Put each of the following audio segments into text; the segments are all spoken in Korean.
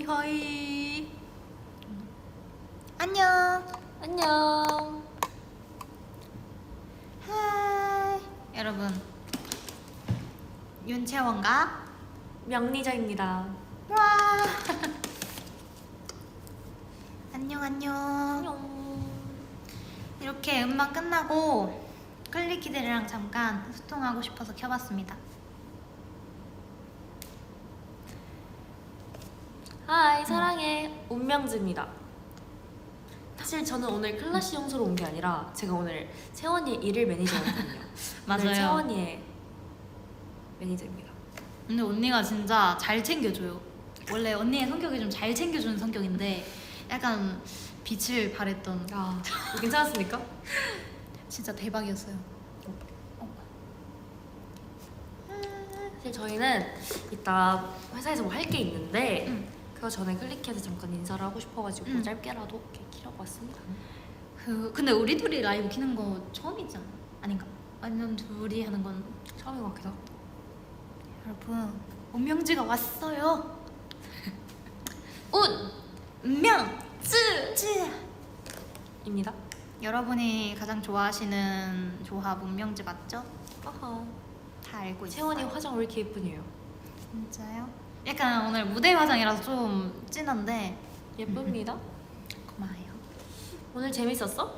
허이 허이 안녕 안녕. 하이 여러분 윤채원과 명리자입니다. 와 안녕 안녕 안녕. 이렇게 음악 끝나고 클리키들이랑 잠깐 소통하고 싶어서 켜봤습니다 하이 사랑해 운명즈입니다. 사실 저는 오늘 클라시 영소로 온 게 아니라 제가 오늘 채원이 일일 매니저거든요. 맞아요. 오늘 채원이의 매니저입니다. 근데 언니가 진짜 잘 챙겨줘요. 원래 언니의 성격이 좀 잘 챙겨주는 성격인데 약간 빛을 발했던 아 괜찮았습니까? 진짜 대박이었어요. 사실 저희는 이따 회사에서 뭐 할 게 있는데 응. 그거 전에 클리키한테 잠깐 인사를 하고 싶어가지고 응. 짧게라도 이렇게 키라고 왔습니다. 그 근데 우리 둘이 라이브 키는 거 처음이잖아. 아닌가? 아니면 둘이 하는 건 처음인 것 같기도 하고. 여러분 운명지가 왔어요. 운! 운명지 지. 입니다. 여러분이 가장 좋아하시는 조합 운명지 맞죠? 아하. 다 알고 있어요. 채원이 화장 왜 이렇게 예쁘네요. 진짜요? 약간 오늘 무대 화장이라서 좀 진한데 예쁩니다. 고마워요. 오늘 재밌었어?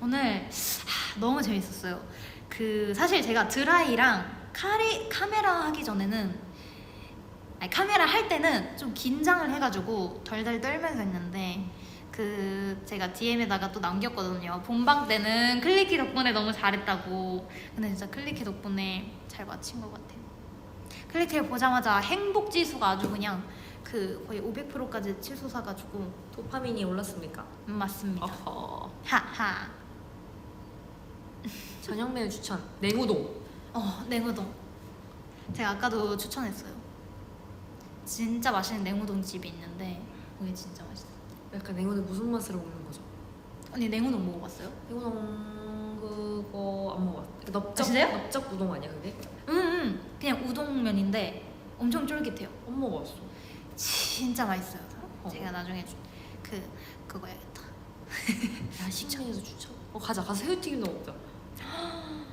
오늘 하, 너무 재밌었어요. 그 사실 제가 드라이랑 카리, 카메라 하기 전에는 아니 카메라 할 때는 좀 긴장을 해가지고 덜덜 떨면서 했는데 그 제가 DM에다가 또 남겼거든요. 본방 때는 클리키 덕분에 너무 잘했다고. 근데 진짜 클리키 덕분에 잘 마친 것 같아요. 클리키를 보자마자 행복 지수가 아주 그냥 그 거의 500%까지 치솟아가지고 도파민이 올랐습니까? 음, 맞습니다. 어허. 하하. 저녁 메뉴 추천. 냉우동. 어, 냉우동. 제가 아까도 추천했어요. 진짜 맛있는 냉우동 집이 있는데 거기 진짜 맛있어. 약간 냉우동 무슨 맛으로 먹는 거죠? 언니 냉우동 먹어봤어요? 냉우동 그거 안 먹어봤어. 넓적 진짜요? 넓적 우동 아니야 그게? 응, 응. 그냥 우동면인데 엄청 쫄깃해요. 안 먹어봤어. 진짜 맛있어요. 어. 제가 나중에 주- 그 그거 해야겠다. 야식 메뉴에서 추천. 어 가자 가서 새우튀김도 먹자.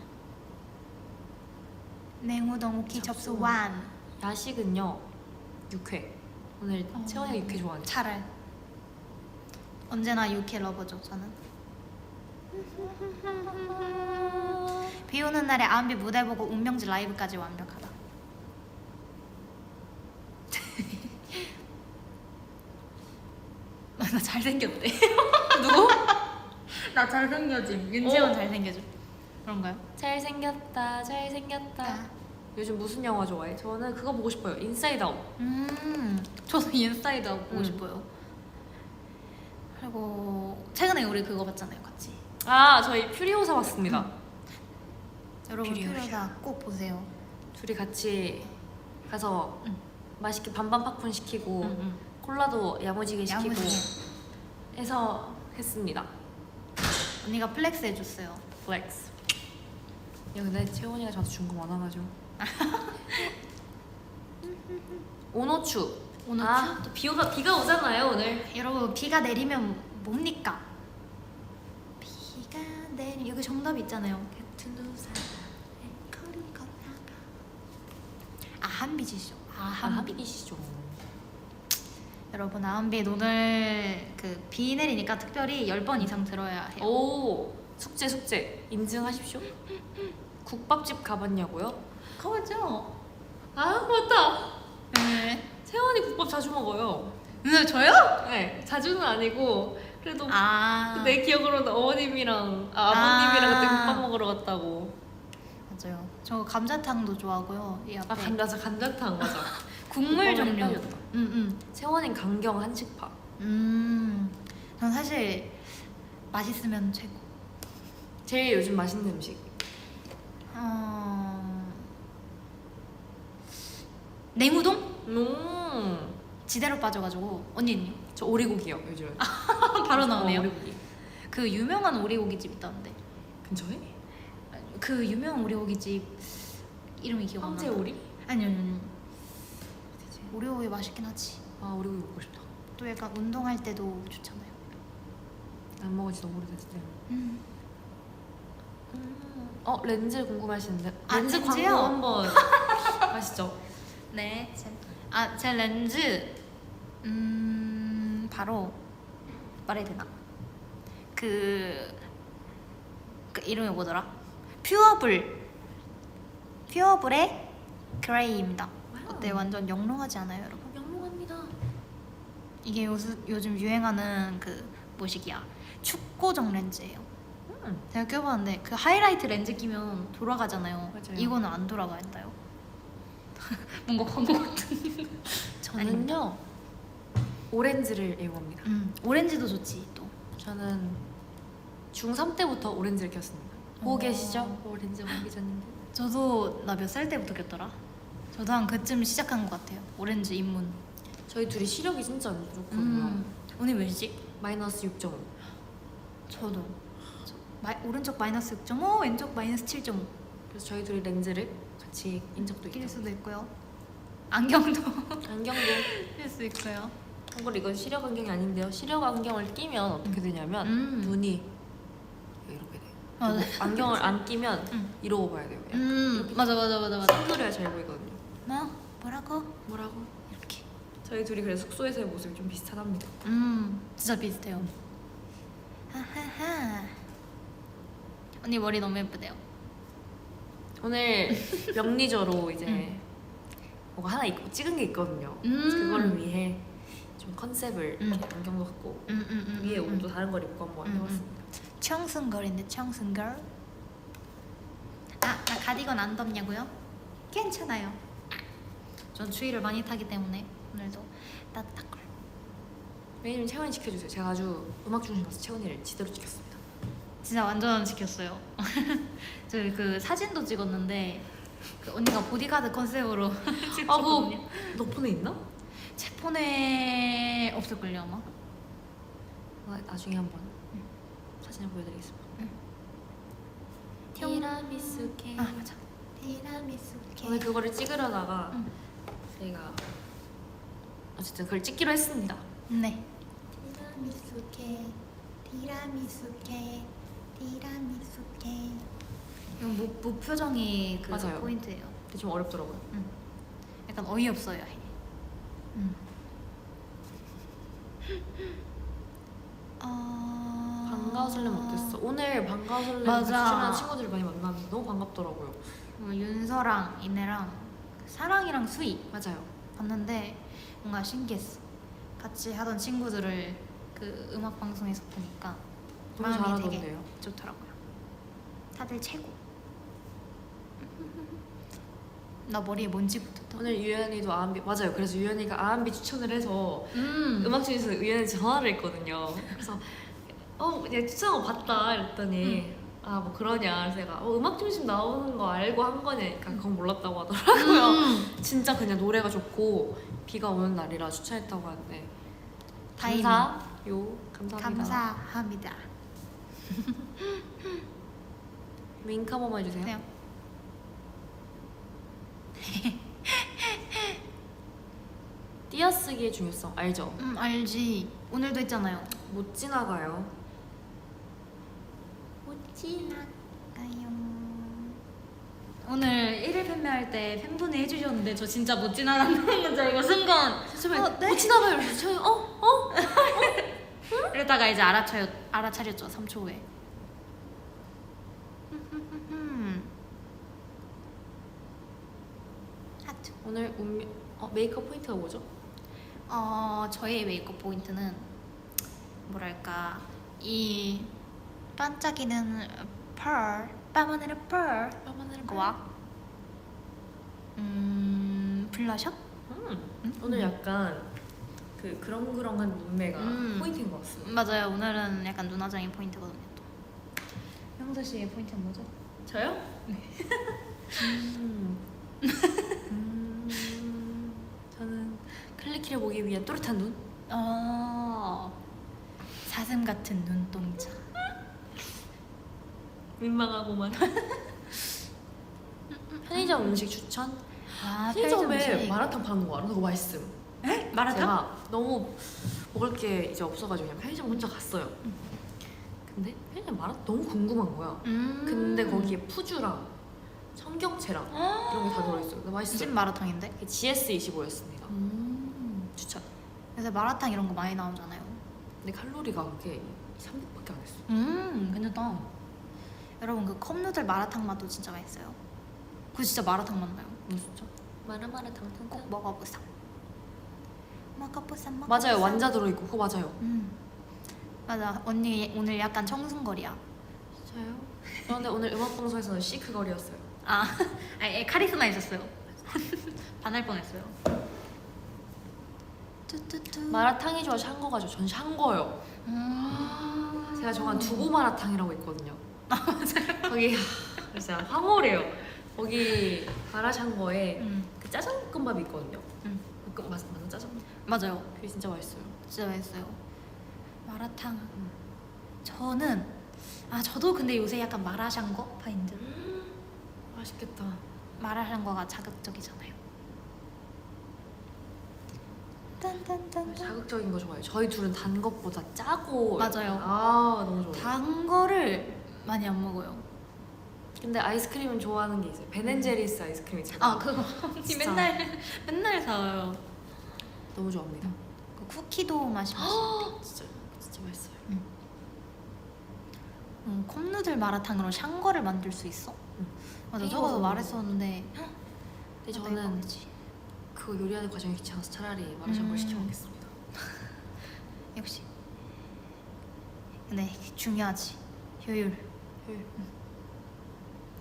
냉우동 오키 접수. 접수 완. 야식은요 육회. 오늘 어. 채원이가 육회 좋아하는. 차를. 언제나 육회 러버죠 저는. 비 오는 날에 아은비 무대 보고 운명지 라이브까지 완벽하다. 나 잘생겼대. 누구? 나 잘생겨짐. 윤지원 어. 잘생겨짐. 그런가요? 잘생겼다 잘생겼다. 아. 요즘 무슨 영화 좋아해? 저는 그거 보고 싶어요. 인사이드 아웃. 음, 저도 인사이드 아웃 보고 음. 싶어요. 그리고 최근에 우리 그거 봤잖아요, 같이. 아 저희 퓨리오사 봤습니다. 음. 여러분. 퓨리오사 꼭 보세요. 둘이 같이 가서 응. 맛있게 반반 팝콘 시키고. 콜라도 야무지게 시키고 야무지게. 해서 했습니다. 언니가 플렉스 해줬어요. 플렉스. 야 근데 채원이가 저한테 준 거 많아가지고. 오노추. 오노추? 아, 또 비가 비가 오잖아요 오늘. 여러분 비가 내리면 뭡니까? 비가 내리 여기 정답 있잖아요. 같은 우산에 거리 걷다가 아 한비지죠. 아아 한비. 한비시죠. 여러분 아한비 오늘 그 비 내리니까 특별히 10번 이상 들어야 해요. 오 숙제 숙제 인증하십시오. 국밥집 가봤냐고요? 가보죠. 아 맞다. 네. 채원이 국밥 자주 먹어요. 네 저요? 네 자주는 아니고 그래도 아 내 기억으로는 어머님이랑 아, 아버님이랑 그때 아. 국밥 먹으러 갔다고. 맞아요. 저 감자탕도 좋아하고요. 이 앞에 아 감자 감자탕 맞아. 국물 종류. 헷갈렸다. 음 채원인 강경 한식파. 음. 음. 전 사실 맛있으면 최고. 제일 요즘 맛있는 음식. 어... 냉우동? 음. 지대로 빠져가지고 언니는요? 저 오리고기요 요즘. 바로 나오네요. 어, 오리고기. 그 유명한 오리고기 집 있다는데. 근처에? 그 유명한 오리고기 집 이름이 기억 안 나. 황제 오리? 아니요. 오리고기 맛있긴 하지. 아 오리고기 먹고 싶다. 또 약간 운동할 때도 좋잖아요. 안 먹은 지 너무 오래됐어요. 음. 어 렌즈 궁금하시는데 아, 렌즈 렌즈요? 광고 한번 하시죠. 네. 제, 아, 제 렌즈 음 바로 말해야 되나? 그, 그 이름이 뭐더라? 퓨어블 퓨어블의 그레이입니다. 어때? 완전 영롱하지 않아요, 여러분? 영롱합니다. 이게 요즘 요즘 유행하는 그 뭐시기야? 축고정 렌즈예요. 음. 제가 껴봤는데 그 하이라이트 렌즈 끼면 돌아가잖아요. 맞아요. 이거는 안 돌아가는다요. 뭔가 광고 같은. 저는요 오렌지를 애용합니다. 음, 오렌지도 좋지 또. 저는 중3 때부터 오렌지를 꼈습니다. 보고 어. 계시죠? 오렌지 먹기 전인데. 저도 나 몇 살 때부터 꼈더라? 저도 한 그쯤 시작한 것 같아요. 오렌지 입문. 저희 둘이 시력이 진짜 안 좋거든요. 음, 오늘 몇이지? 마이너스 6.5. 저도. 저, 마, 오른쪽 마이너스 6.5, 왼쪽 마이너스 7.5. 그래서 저희 둘이 렌즈를 같이 낀 적도 낄 있고. 수도 있고요. 안경도 안경도. 낄 수 있고요. 참고로 이건 시력 안경이 아닌데요. 시력 안경을 끼면 어떻게 되냐면 음. 눈이. 맞아. 그리고 안경을 안 끼면 음. 이러고 봐야 돼요. 약간 음, 맞아, 맞아, 맞아, 맞아. 둥그려야 잘 보이거든요. 뭐? 뭐라고? 뭐라고? 이렇게. 저희 둘이 그래서 숙소에서의 모습이 좀 비슷하답니다. 음, 진짜 비슷해요. 하하하. 언니 머리 너무 예쁘대요. 오늘 명리저로 이제 음. 뭐가 하나 있고 찍은 게 있거든요. 음. 그거를 위해 좀 컨셉을 음. 이렇게 안경도 갖고 음, 음, 음, 위에 음, 옷도 다른 걸 입고 한번 음, 해봤습니다. 청순걸인데 청순걸. 아, 나 가디건 안 덥냐고요? 괜찮아요. 전 추위를 많이 타기 때문에 오늘도 따뜻한 걸. 매니저님 채원이 지켜주세요. 제가 아주 음악 중심 가서 채원이를 제대로 지켰습니다. 진짜 완전 지켰어요. 저그 사진도 찍었는데 그 언니가 보디가드 컨셉으로 아, 그거 찍었거든요. 너 폰에 있나? 제 폰에 없을걸요 아마. 아, 나중에 한번 사진을 보여드리겠습니다. 응. 티라미수 케이크. 아 맞아. 티라미수 오늘 그거를 찍으려다가 응. 저희가 어쨌든 그걸 찍기로 했습니다. 네. 티라미수 케 티라미수 케 티라미수 케 이거 무, 무표정이 그 맞아요. 포인트예요. 근데 좀 어렵더라고요. 응. 약간 어이없어요. 해. 응. 어... 반가워 설렘 어땠어? 오늘 반가워 설렘 같이 맞아. 출연한 친구들 많이 만났는데 너무 반갑더라고요. 뭐 윤서랑 이내랑 사랑이랑 수희 맞아요. 봤는데 뭔가 신기했어. 같이 하던 친구들을 그 음악 방송에서 보니까 너무 마음이 되게 잘하던데요. 좋더라고요. 다들 최고. 나 머리에 먼지 붙었다. 오늘 유연이도 아한비 맞아요. 그래서 유연이가 아한비 추천을 해서 음. 음악 중에서 유연이 전화를 했거든요. 그래서 어, 얘 추천한 거 봤다 이랬더니 아 뭐 그러냐 그래서 제가 어, 음악 중심 나오는 거 알고 한 거냐니까 그건 몰랐다고 하더라고요. 음. 진짜 그냥 노래가 좋고 비가 오는 날이라 추천했다고 하는데 다행이네. 감사요 감사합니다. 감사합니다. 윙크 한 번만 해주세요. 네. 띄어쓰기의 중요성 알죠? 음 알지. 오늘도 했잖아요. 못 지나가요. 못 지나가요. 오늘 1일 판매할 때 팬분이 해주셨는데 저 진짜 못 지나간다는 건줄 알고 순간 처음에 어, 네? 못 지나가요. 그래서 처음에 어? 어? 이러다가 이제 알아차렸, 알아차렸죠 3초 후에 하트 오늘 운명 어, 메이크업 포인트가 뭐죠? 어 저의 메이크업 포인트는 뭐랄까 이 반짝이는 펄 빠마늘의 펄 까만하는 거와 음 블러셔? 음. 음? 오늘 약간 그 그렁그렁한 눈매가 음. 포인트인 것 같습니다. 맞아요 오늘은 약간 눈화장이 포인트거든요 또 형서 씨의 포인트는 뭐죠? 저요? 네. 음. 음. 저는 클리키를 보기 위한 또렷한 눈. 어 사슴 같은 눈동자 민망하고만. 편의점 음식 추천? 아 편의점에. 마라탕 파는 거 알아? 그거 맛있음. 에? 마라탕? 제가 너무 먹을 게 이제 없어가지고 그냥 편의점 혼자 갔어요. 음. 근데 편의점 마라탕 너무 궁금한 거야. 음. 근데 거기에 푸주랑 청경채랑 이런 게 다 들어있어요. 맛있어요. 마라탕인데? GS25였습니다. 음. 추천. 요새 마라탕 이런 거 많이 나오잖아요. 근데 칼로리가 그게 300밖에 안 했어. 음, 괜찮다. 여러분 그 컵누들 마라탕 맛도 진짜 맛있어요. 그거 진짜 마라탕 맛 나요. 음, 진짜? 마라마라탕 꼭 먹어보자. 먹어보자. 먹어보자. 맞아요. 완자 들어있고 그거 맞아요. 음. 맞아. 언니 오늘 약간 청순거리야. 진짜요? 그런데 오늘 음악 방송에서는 시크 거리였어요. 아, 아니, 카리스마 있었어요. 반할 뻔했어요. 뚜뚜뚜. 마라탕이 좋아 샹거가 좋아. 전 샹거요. 음. 제가 좋아하는 두부 마라탕이라고 있거든요. 아 맞아요. 거기 진짜 황홀해요. 거기 마라샹거에 음, 그 짜장볶음밥이 있거든요. 음. 볶음 맛 맞는 짜장. 맞아요. 그게 진짜 맛있어요. 진짜 맛있어요. 마라탕. 음. 저는 아 저도 근데 요새 약간 마라샹궈 파인드. 맛있겠다. 마라샹궈가 자극적이잖아요. 딴딴딴. 자극적인 거 좋아해요. 저희 둘은 단 것보다 짜고 맞아요. 아 너무 좋아요. 단 거를 많이 안 먹어요. 근데 아이스크림은 좋아하는 게 있어요. 베넨제리스 아이스크림이 제가 아 그거 언니 진짜. 맨날 맨날 사요. 너무 좋아합니다. 그 쿠키도 맛이 맛있어. 진짜 진짜 맛있어요. 음, 컵누들 마라탕으로 샹궈를 만들 수 있어? 응. 맞아 이거 먹어. 말했었는데 근데 아, 나 저는. 그거 요리하는 과정이 귀찮아서 차라리 마라샹궈 음. 시켜 먹겠습니다. 역시 근데 중요하지 효율 효율.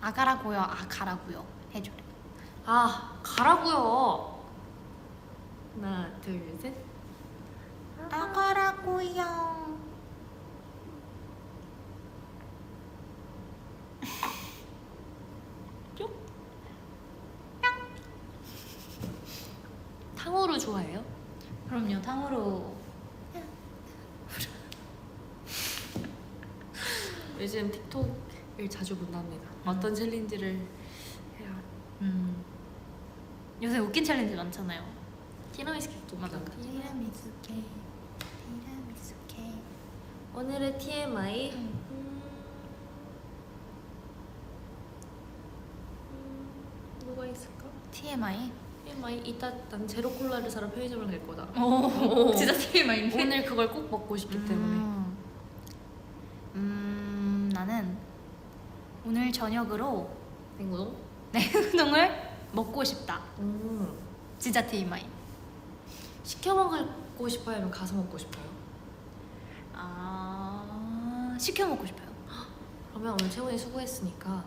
아 가라고요 아 가라고요 해줘 아 가라고요. 하나 둘 셋. 아 가라고요 탕후루 좋아해요? 그럼요 탕후루 요즘 틱톡을 자주 본답니다. 어떤 챌린지를 해야 음 요새 웃긴 챌린지 많잖아요 티라미수 케이크도. 티라미수 케이크 티라미수 케이크 오늘의 TMI. 음. 음. 음, 뭐가 있을까? TMI TMI 이따 난 제로 콜라를 사러 편의점을 갈 거다. 오 진짜 TMI인데 오늘 그걸 꼭 먹고 싶기 때문에. 음, 음 나는 오늘 저녁으로 냉우동? 냉우동을 먹고 싶다. 음. 진짜 TMI. 시켜 먹고 싶어요? 아니면 가서 먹고 싶어요? 아 시켜 먹고 싶어요. 그러면 오늘 채원이 수고했으니까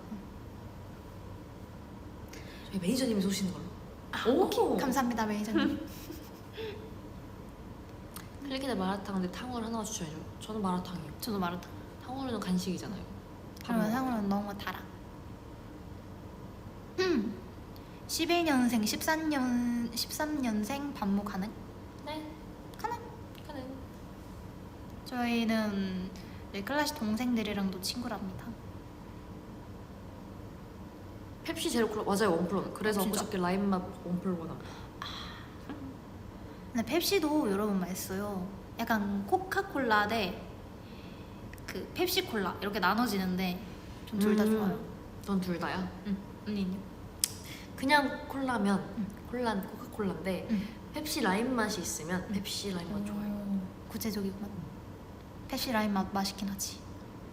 저희 매니저님이 쏘시는 걸로. 아, 오! 오케이. 감사합니다 매니저님. 클릭이다 마라탕 근데 탕후루 하나 추천해줘. 저는 마라탕이요. 저도 마라탕. 탕후루는 간식이잖아요. 밥 그러면 먹을 상으로는 너무 달아. 음. 11년생 13년 13년생 반모 가능? 네, 가능. 가능. 저희는 네, 클래시 동생들이랑도 친구랍니다. 펩시 제로 콜라 맞아요 원플러. 그래서 진짜? 어저께 라임 맛 원플러 나. 근데 펩시도 여러분 맛있어요. 약간 코카콜라 대 그 펩시 콜라 이렇게 나눠지는데 전둘다 음. 좋아요. 전둘 다야. 응. 언니는요? 그냥 콜라면 음. 콜라는 코카콜라인데 응. 펩시 라임 맛이 있으면 펩시 라임 맛 좋아요. 오, 구체적이구만. 펩시 라임 맛 맛있긴 하지.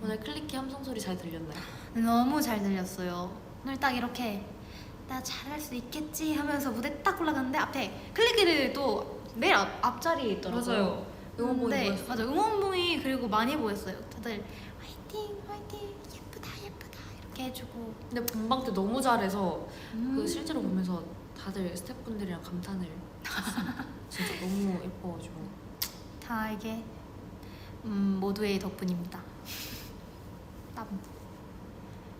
오늘 클리키 함성 소리 잘 들렸나요? 너무 잘 들렸어요. 오늘 딱 이렇게 나 잘할 수 있겠지 하면서 무대 딱 올라갔는데 앞에 클리키를 또 맨 앞, 앞자리에 있더라고요. 응원봉이 근데 보였어요. 맞아 응원봉이 그리고 많이 보였어요. 다들 화이팅 화이팅 예쁘다 예쁘다 이렇게 해주고 근데 본방 때 너무 잘해서 음. 그 실제로 보면서 다들 스태프분들이랑 감탄을 했어요. 진짜 너무 예뻐가지고 다 이게 음, 모두의 덕분입니다. 땀.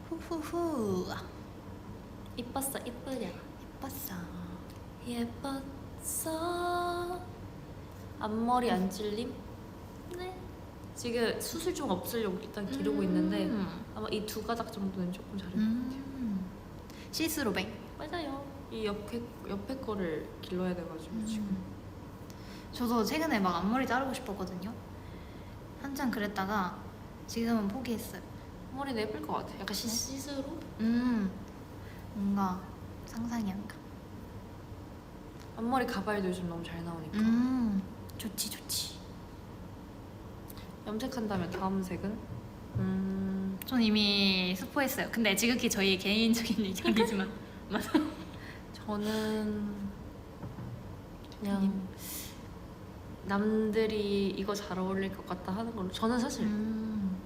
후후후. 이뻤어 이쁘냐 예뻤어. 예뻤어 앞머리 안 찔림? 네 지금 수술 좀 없으려고 일단 기르고 있는데 음. 아마 이 두 가닥 정도는 조금 것 음. 시스루뱅. 맞아요 이 옆에, 옆에 거를 길러야 돼가지고 지금 저도 최근에 막 앞머리 자르고 싶었거든요. 한참 그랬다가 지금은 포기했어요. 머리는 예쁠 것 같아. 약간 시, 시스루? 음, 뭔가 상상이 안 가. 앞머리 가발도 요즘 너무 잘 나오니까. 음, 좋지 좋지. 염색한다면 다음 색은? 음, 전 이미 스포했어요. 근데 지극히 저희 개인적인 의견이지만 맞아. 저는 그냥 님. 남들이 이거 잘 어울릴 것 같다 하는 걸로. 저는 사실 음,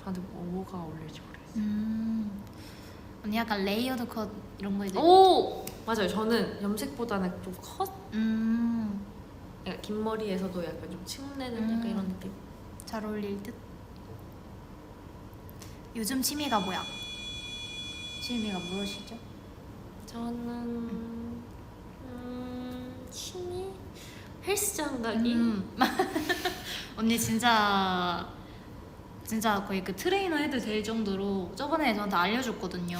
저한테 뭐가 어울릴지 모르겠어요. 음. 언니 약간 레이어드 컷 이런 거 이제. 오 맞아요. 저는 염색보다는 좀 컷, 음, 약간 긴 머리에서도 약간 좀 층내는 약간 음. 이런 느낌. 잘 어울릴 듯. 요즘 취미가 뭐야? 취미가 무엇이죠? 저는 음, 취미 헬스장 가기. 음. 언니 진짜 진짜 거의 그 트레이너 해도 될 정도로 저번에 저한테 알려줬거든요.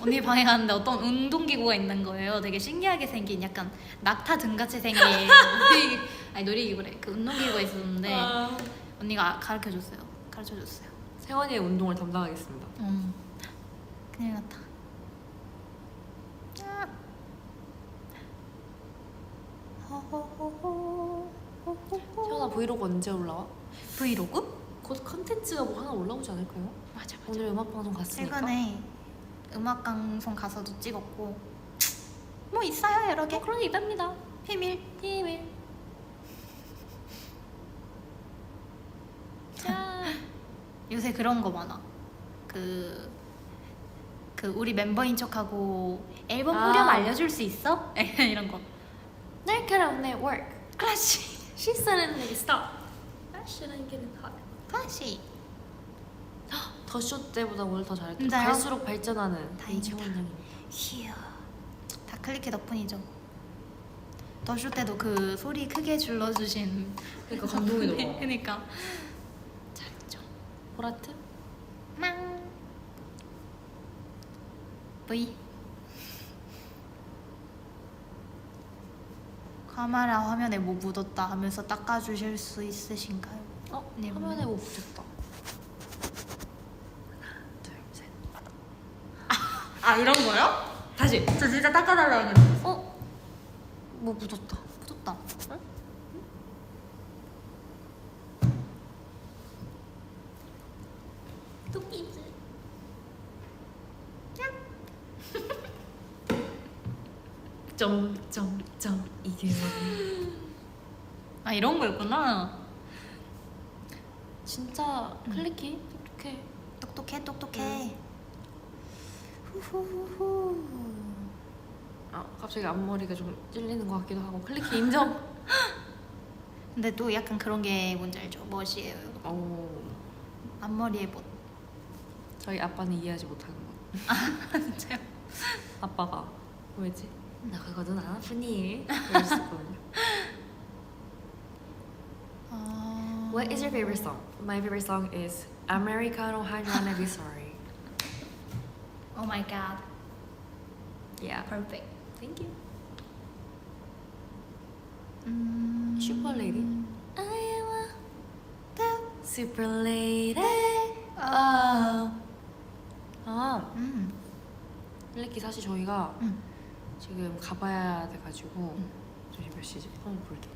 언니 방에 갔는데 어떤 운동기구가 있는 거예요. 되게 신기하게 생긴 약간 낙타 등같이 생긴 놀이기, 아니 놀이기구래. 그 운동기구가 있었는데 아. 언니가 가르쳐 줬어요. 가르쳐 줬어요. 세원이의 운동을 담당하겠습니다. 음. 큰일 났다. 아. 세원아 브이로그 언제 올라와? 브이로그? 곧 컨텐츠가 뭐 하나 올라오지 않을까요? 맞아 맞아. 오늘 음악 방송 갔으니까. 최근에 음악 방송 가서도 찍었고 뭐 있어요 여러 개. 어, 그런 게 있답니다. 비밀. 비밀. 자. 요새 그런 거 많아. 그, 그 우리 멤버인 척하고 앨범 아. 후렴 알려줄 수 있어? 이런 거. 날카로운 네트워크. 클래시. She suddenly stop. That shouldn't get hot. 클래시. 더쇼 때보다 오늘 더 잘했다. 진짜요? 갈수록 발전하는 다행이다. 임채원 양이. 휴. 다 클리키 덕분이죠. 더쇼 때도 그 소리 크게 질러주신. 그러니까 감동이더라. 그니까. 잘했죠. 보라트? 망. V. 카메라 화면에 뭐 묻었다 하면서 닦아주실 수 있으신가요? 어? 네, 화면에 뭐 붙였다. 하나, 둘, 셋. 아 이런 거요? 다시. 저 진짜 닦아달라고 했는데 어? 뭐 묻었다. 묻었다 뚜삐즈. 점점점 이게? 아 이런 거였구나 진짜 클리키 똑똑해. 똑똑해 똑똑해 후후후후 아 갑자기 앞머리가 좀 찔리는 것 같기도 하고 클리키 인정. 근데 또 약간 그런 게 뭔지 알죠? 멋이에요 오. 앞머리에 멋 저희 아빠는 이해하지 못하는 것. 진짜요? 아빠가 왜지? 나 그거 눈안 아프니? 이랬었거든요. What is your favorite song? My favorite song is Americano High Wanna Be Sorry. Oh my god Yeah. perfect Thank you. 음... Super Lady. I am a super lady. 아... 아, 음. 클리키 사실 저희가 음. 지금 가봐야 돼가지고 음. 저희 몇 시지? 한번 볼게.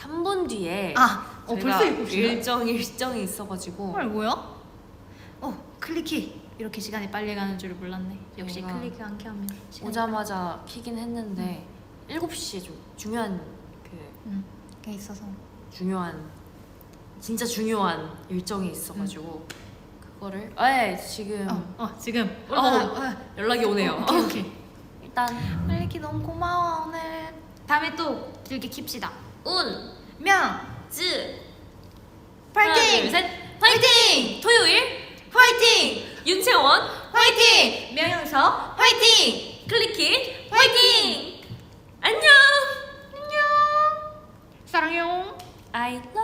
3분 뒤에 아! 어 저희가 벌써 일곱 시야? 일정 일정이 있어가지고 헐 뭐야? 어 클리키 이렇게 시간이 빨리 가는 줄 몰랐네 역시 함께 하면 시간이 오자마자 키긴 했는데 7시에 좀 중요한 그 빨리- 음, 있어서 중요한 진짜 중요한 일정이 있어가지고 그거를 아 지금 어, 어 지금 어. 어, 연락이 오네요. 어, 오케이 오케이 일단 클리키 너무 고마워 오늘 다음에 또 이렇게 킵시다 운, 명 즈, 파이팅! 하나, 둘, 셋, 파이팅! 토요일 파이팅! 윤채원 파이팅! 명영서 파이팅! 클리키 파이팅! 안녕! 안녕 사랑해요 I love